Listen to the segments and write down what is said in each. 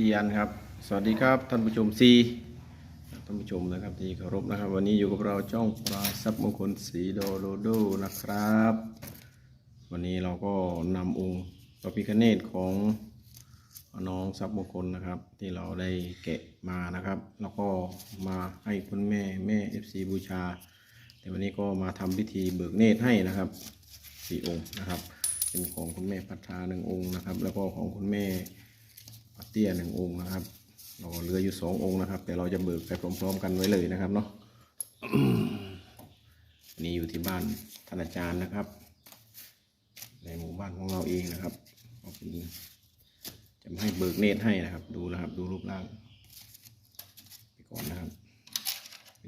ซีอันครับ สวัสดีครับท่านผู้ชมซีท่านผู้ชมนะครับที่เคารพนะครับ วันนี้อยู่กับเราจ้องปลาซับมงคลสีโดโลโดนะครับ วันนี้เราก็นำองค์พระพิฆเนศของน้องซับมงคลนะครับ ที่เราได้แกะมานะครับ แล้วก็มาให้คุณแม่แม่ FC บูชา แต่วันนี้ก็มาทำพิธีเบิกเนตรให้นะครับสี่องค์นะครับ เป็นของคุณแม่พัฒนาหนึ่งองค์นะครับ แล้วก็ของคุณแม่ เตี้ยหนึ่งองค์นะครับเราเหลืออยู่สององค์นะครับ แต่เราจะเบิกไปพร้อมๆกันไว้เลยนะครับเนาะนนี้อยู่ที่บ้านท่านอาจารย์นะครับ ในหมู่บ้านของเราเองนะครับเป็นจะมาให้เบิกเนตรให้นะครับ ดูนะครับ ดูรูปร่างไปก่อนนะครับ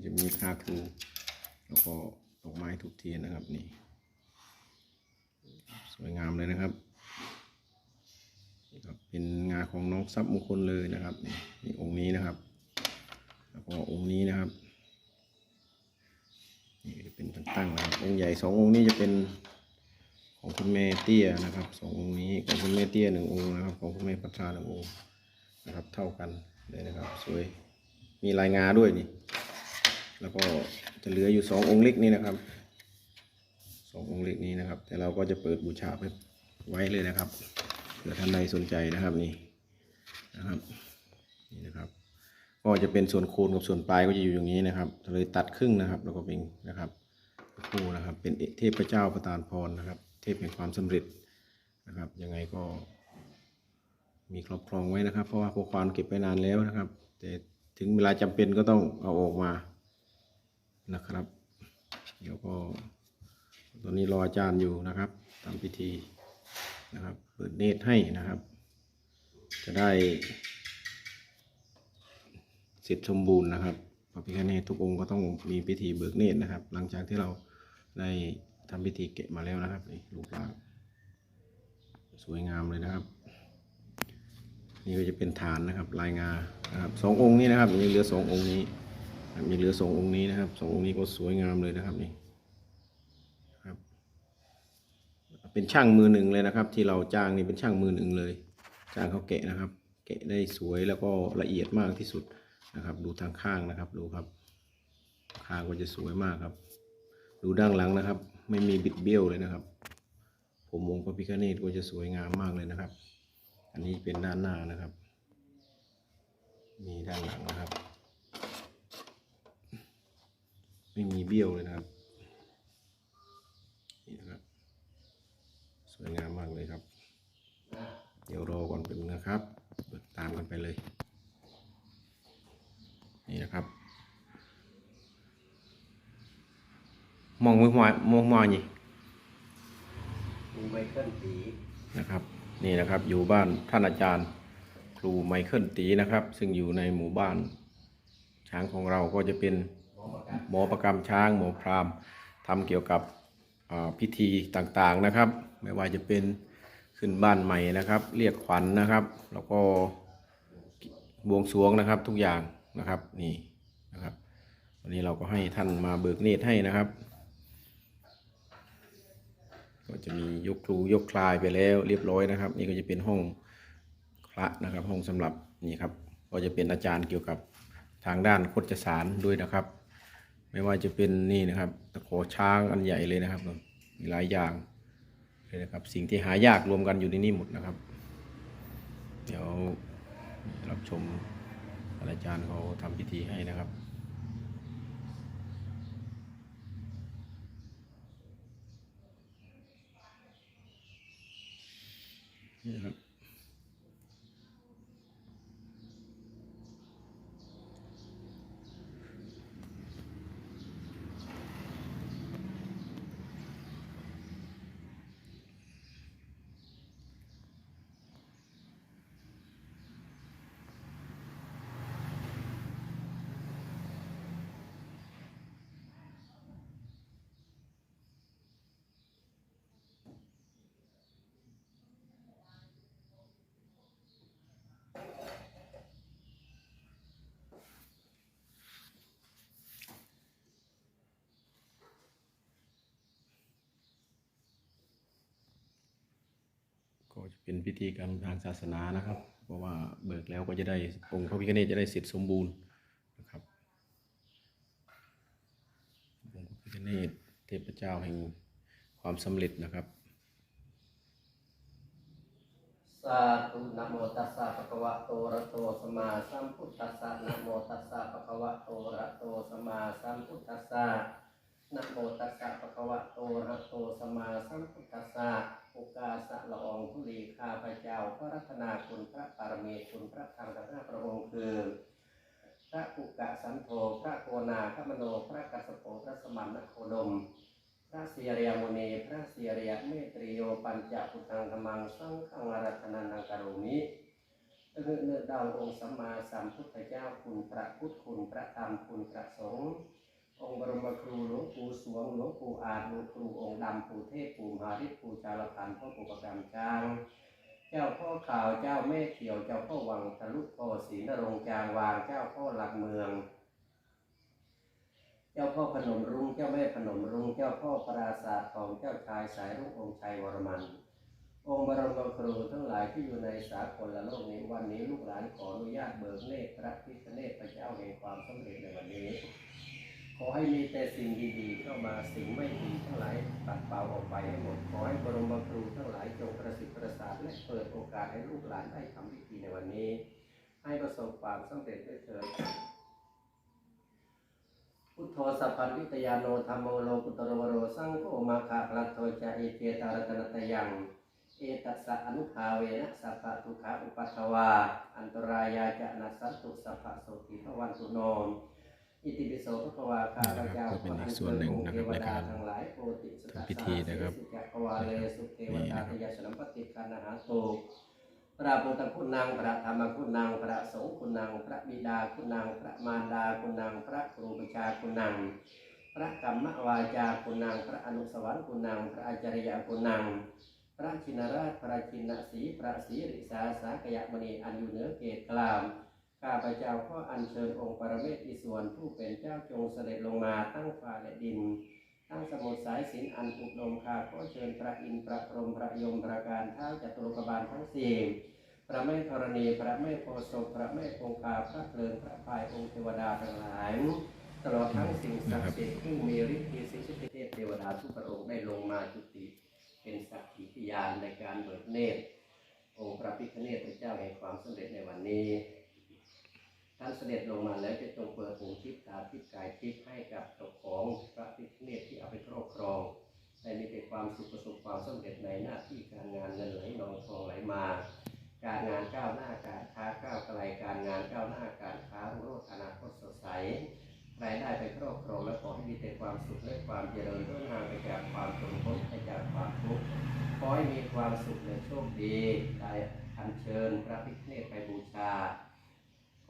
จะมีคาครู แล้วก็ดอกไม้ทุกเทียนนะครับนี่ สวยงามเลยนะครับ นี่ครับเป็นงานของน้องทรัพย์มงคลเลยนะครับนี่องค์นี้นะครับแล้วก็องค์นี้นะครับนี่จะเป็นตั้งๆนะครับองค์ใหญ่สององค์นี้จะเป็นของคุณแม่เตี้ยนะครับสององค์นี้ของคุณแม่เตี้ยหนึ่งองค์นะครับ ของคุณแม่พัทราหนึ่งองค์นะครับเท่ากันเลยนะครับสวยมีลายงาด้วยนี่ แล้วก็จะเหลืออยู่สององค์เล็กนี่นะครับสององค์เล็กนี้นะครับ แต่เราก็จะเปิดบูชาไปไว้เลยนะครับ เผื่อท่านใดสนใจนะครับนี่นะครับนี่นะครับ ก็จะเป็นส่วนโคนกับส่วนปลายก็จะอยู่อย่างนี้นะครับเลยตัดครึ่งนะครับ แล้วก็เป็นนะครับคู่นะครับ เป็นเทพเจ้าประทานพรนะครับ เทพแห่งความสำเร็จนะครับ ยังไงก็มีครอบครองไว้นะครับ เพราะว่าพวกควานเก็บไปนานแล้วนะครับ แต่ถึงเวลาจำเป็นก็ต้องเอาออกมานะครับ เดี๋ยวก็ตอนนี้รออาจารย์อยู่นะครับทำพิธี นะครับ เปิดเนตรให้นะครับ จะได้ เสร็จสมบูรณ์นะครับพระพิฆเนศทุกองค์ก็ต้องมีพิธีเบิกเนตรนะครับ หลังจากที่เราได้ทำพิธีเกะมาแล้วนะครับนี่รูปร่างสวยงามเลยนะครับ นี่ก็จะเป็นฐานนะครับลายงานะครับสององค์นี้นะครับมีเหลือสององค์นี้มีเหลือสององค์นี้นะครับสององค์นี้ก็สวยงามเลยนะครับนี่ ครับ เป็นช่างมือหนึ่งเลยนะครับ ที่เราจ้างนี่เป็นช่างมือหนึ่งเลย จ้างเขาแกะนะครับ แกะได้สวยแล้วก็ละเอียดมากที่สุดนะครับ ดูทางข้างนะครับ ดูครับข้างก็จะสวยมากครับ ดูด้านหลังนะครับ ไม่มีบิดเบี้ยวเลยนะครับ ผมวงพระพิฆเนศก็จะสวยงามมากเลยนะครับ อันนี้เป็นด้านหน้านะครับ มีด้านหลังนะครับ ไม่มีเบี้ยวเลยนะครับ นี่นะครับ สวยงามมากเลยครับ เดี๋ยวรอก่อ นเป็นงนะครับเปิดตามกันไปเลย นี่นะครับมองมือหัวมองมองนี่ดูไมเคิลตีนะครับ นี่นะครับอยู่บ้านท่านอาจารย์ครูไมเคิลตีนะครับ ซึ่งอยู่ในหมู่บ้าน ช้างของเราก็จะเป็นหมอประกันหมอประกรรมช้างหมอพราหมณ์ทำเกี่ยวกับอ่าพิธีต่างๆนะครับ ไม่ว่าจะเป็น ขึ้นบ้านใหม่นะครับ เรียกขวัญนะครับ แล้วก็บวงสรวงนะครับทุกอย่างนะครับนี่นะครับ วันนี้เราก็ให้ท่านมาเบิกเนตรให้นะครับ ก็จะมียกครูยกคลายไปแล้วเรียบร้อยนะครับ นี่ก็จะเป็นห้องพระนะครับ ห้องสำหรับนี่ครับ ก็จะเป็นอาจารย์เกี่ยวกับทางด้านโคจสารด้วยนะครับ ไม่ว่าจะเป็นนี่นะครับตะโขช้างอันใหญ่เลยนะครับ มีหลายอย่าง เลยนะครับ สิ่งที่หายากรวมกันอยู่ในนี้หมดนะครับ เดี๋ยวรับชมอาจารย์เขาทำพิธีให้นะครับนี่นะครับ น จะเป็นพิธีกรรมทางศาสนานะครับ เพราะว่าเบิกแล้วก็จะได้องค์พระพิฆเนศจะได้เสร็จสมบูรณ์นะครับองค์พระพิฆเนศเทพเจ้าแห่งความสำเร็จนะครับสาธุนะโมตัสสะภะคะวะโตระโตสัมมาสัมพุทธัสสะนะโมตัสสะภะคะวะโตระโตสัมมาสัมพุทธัสสะ นะโมตัสสะภะคะวะโตอะระโตสัมมาสัมพุทธัสสะโอกาสะละอองธุลีข้าพเจ้า พระรัตนาคุณพระปารมีคุณพระธรรมทั้งห้าพระองค์คือพระกุกะสันโธพระโกนาคมโนพระกัสสโปพระสมันนโคดม พระเสียริยมุนีพระเสียริยเมตริโยปัญจพุทธังธรรมังสังฆังรัตนานังกโรมิเนื้อเนื้อดาวองค์สัมมาสัมพุทธเจ้าคุณพระพุทธคุณพระธรรมคุณพระสงฆ์ องค์บรมครูหลวงปู่สวงหลวงปู่อาจหลวงครูองค์ดำปู่เทพปู่มหาฤทธิ์ปู่จารพันพ่อปู่ประกำจางเจ้าพ่อข่าวเจ้าแม่เขียวเจ้าพ่อวังทะลุพ่อศรีนรงจางวางเจ้าพ่อหลักเมือง เจ้าพ่อพนมรุ้งเจ้าแม่พนมรุ้งเจ้าพ่อปราศาสตร์ทองเจ้าชายสายรุ่งองค์ชัยวรมันองค์บรมครูทั้งหลายที่อยู่ในสากลละโลกนี้วันนี้ลูกหลานขออนุญาตเบิกเนตรพระพิฆเนศพระเจ้าแห่งความสำเร็จในวันนี้ ขอให้มีแต่สิ่งดีๆ เข้ามาสิ่งไม่ดีทั้งหลายปัดเปล่าออกไปให้หมด ขอให้บรมครูทั้งหลายจงประสิทธิ์ประสาทและเปิดโอกาสให้ลูกหลานได้ทำพิธีในวันนี้ ให้ประสบความสำเร็จด้วยเถิดพุทโธสัพพัญวิตยาโนธรรมโมโลกุตโรวโรสังโฆมาคาพลัตโตจะเอเจตารตนตยังเอตัสสะอนุภาเวนะสัพพะทุขาอุปัสสวา อันตรายาจะนัสสันตุสัพพะโสติภวันตุโนม อิติปิโสภควาข้าพเจ้าก็เป็นอีกส่วนหนึ่งนะครับในการทั้งหลายโปรติสตทำพิธีนะครับสิจักรวาเลสุเทวนี่ตานะครับทยาสนัมปติคานาหาโตพระพุทธคุณนางพระธรรมคุณนางพระสงฆ์คุณนางพระบิดาคุณนางพระมารดาคุณนางพระครูประชาคุณนางพระกรรมวาจาคุณนางพระอนุสวรรค์คุณนางพระอาจารยคุณนางพระชินราชพระชินสีพระศรีริสาสากยมณีอันอยู่เหนือเกตกลาม ข้าพเจ้าก็อัญเชิญองค์ปรเมศอิสวนผู้เป็นเจ้าจงเสด็จลงมาตั้งฟ้าและดิน ตั้งสมุทรสายสินอันอุดมข้าก็เชิญพระอินทร์พระพรหมพระยมพระการเท้าจตุโลกบาลทั้งสี่พระแม่ธรณีพระแม่โพธิ์ศพพระแม่คงคาพระเพลิงพระพายองค์เทวดาทั้งหลายตลอดทั้งสิ่งศักดิ์สิทธิ์ที่มีฤทธิ์สิทธิเทพเทวดาทุกพระองค์ได้ลงมาจุติ เป็นสักขีพยานในการเบิกเนตรองค์พระพิฆเนศพระเจ้าแห่งความสำเร็จในวันนี้ ท่านเสด็จลงมาแล้วจะจงเปิดหูทิพตาทิพกายทิพให้กับเจ้าของพระพิฆเนศที่เอาไปครอบครองได้มีแต่ความสุขประสบความสำเร็จในหน้าที่การงานเงินไหลนองทองไหลมา การงานก้าวหน้าการค้าก้าวไกลการงานก้าวหน้าการค้ารุ่งโรจน์อนาคตสดใสรายได้ไปครอบครองและขอให้มีแต่ความสุขและความเจริญรุ่งห่างไปจากความจนพ้นไปจากความทุกข์ขอให้มีความสุขและโชคดีได้อัญเชิญพระพิฆเนศไปบูชา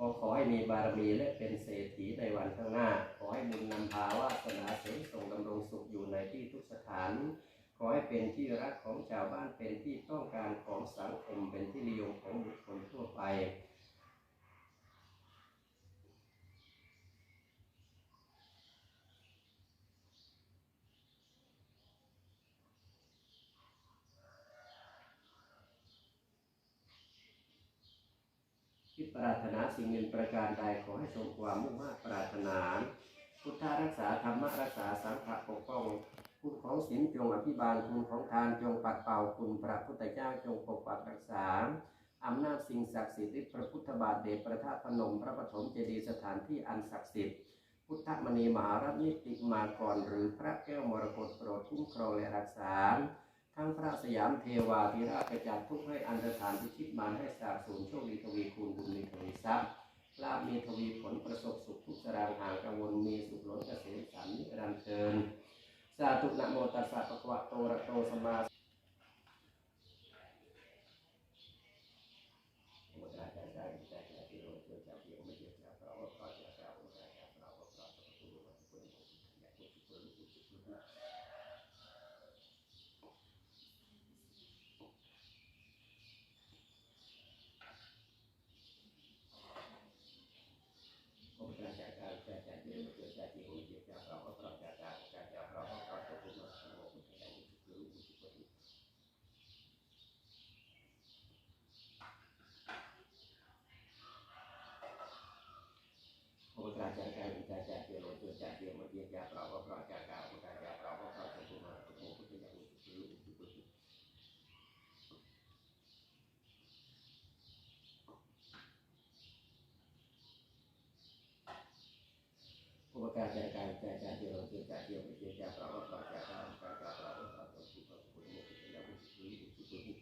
ขอขอให้มีบารมีและเป็นเศรษฐีในวันข้างหน้า ขอให้บุญนำพาวาสนาเสริมส่งดำรงสุขอยู่ในที่ทุกสถาน ขอให้เป็นที่รักของชาวบ้านเป็นที่ต้องการของสังคมเป็นที่นิยมของบุคคลทั่วไป ที่ปรารถนาสิ่งหนึ่งประการใดขอให้สมความมุ่งมั่ปรารถนา พุทธรักษาธรรมรักษาสังฆปกป้องคุณของศีลจงอภิบาลคุณของทานจงปัดเป่าคุณพระพุทธเจ้าจงปกปักรักษาอำนาจสิ่งศักดิ์สิทธิ์พระพุทธบาทเดชประทับพนมพระปฐมเจดีย์สถานที่อันศักดิ์สิทธิ์พุทธมณีมหารัตนิติมากรหรือพระแก้วมรกตโปรดคุ้มครองและรักษา ทั้งพระสยามเทวาพิราชกระจัดทุกให้อันตรธานที่ชิตมารให้สาบสูญโชคดีทวีคูณบุญมีทวีทรัพย์ลาบมีทวีผลประสบสุขทุกสรางห่างกังวลมีสุขล้นเกษมสันนิรันเทินสาธุนะโมตัสสะปะวะโตระโตสมาอ่า สุขสุขสุข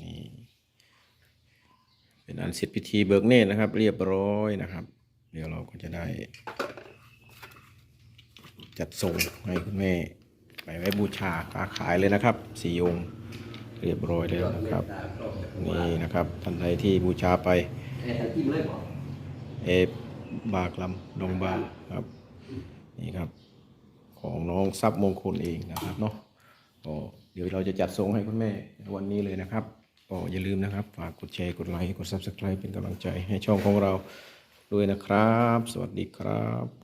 นี่เป็นอันเสร็จพิธีเบิกเนตรนะครับ เรียบร้อยนะครับ เดี๋ยวเราก็จะได้ จัดส่งให้คุณแม่ไปไว้บูชาค้าขายเลยนะครับสี่องค์ เรียบร้อยแล้วนะครับ นี่นะครับท่านใดที่บูชาไปไอ้ทันทีเลยบอกเอบากลำดงบาครับนี่ครับ ของน้องทรัพย์มงคลเองนะครับเนาะเดี๋ยวเราจะจัดส่งให้คุณแม่วันนี้เลยนะครับก็อย่าลืมนะครับฝากกดแชร์กดไลค์กด subscribe เป็นกำลังใจให้ช่องของเราด้วยนะครับ สวัสดีครับ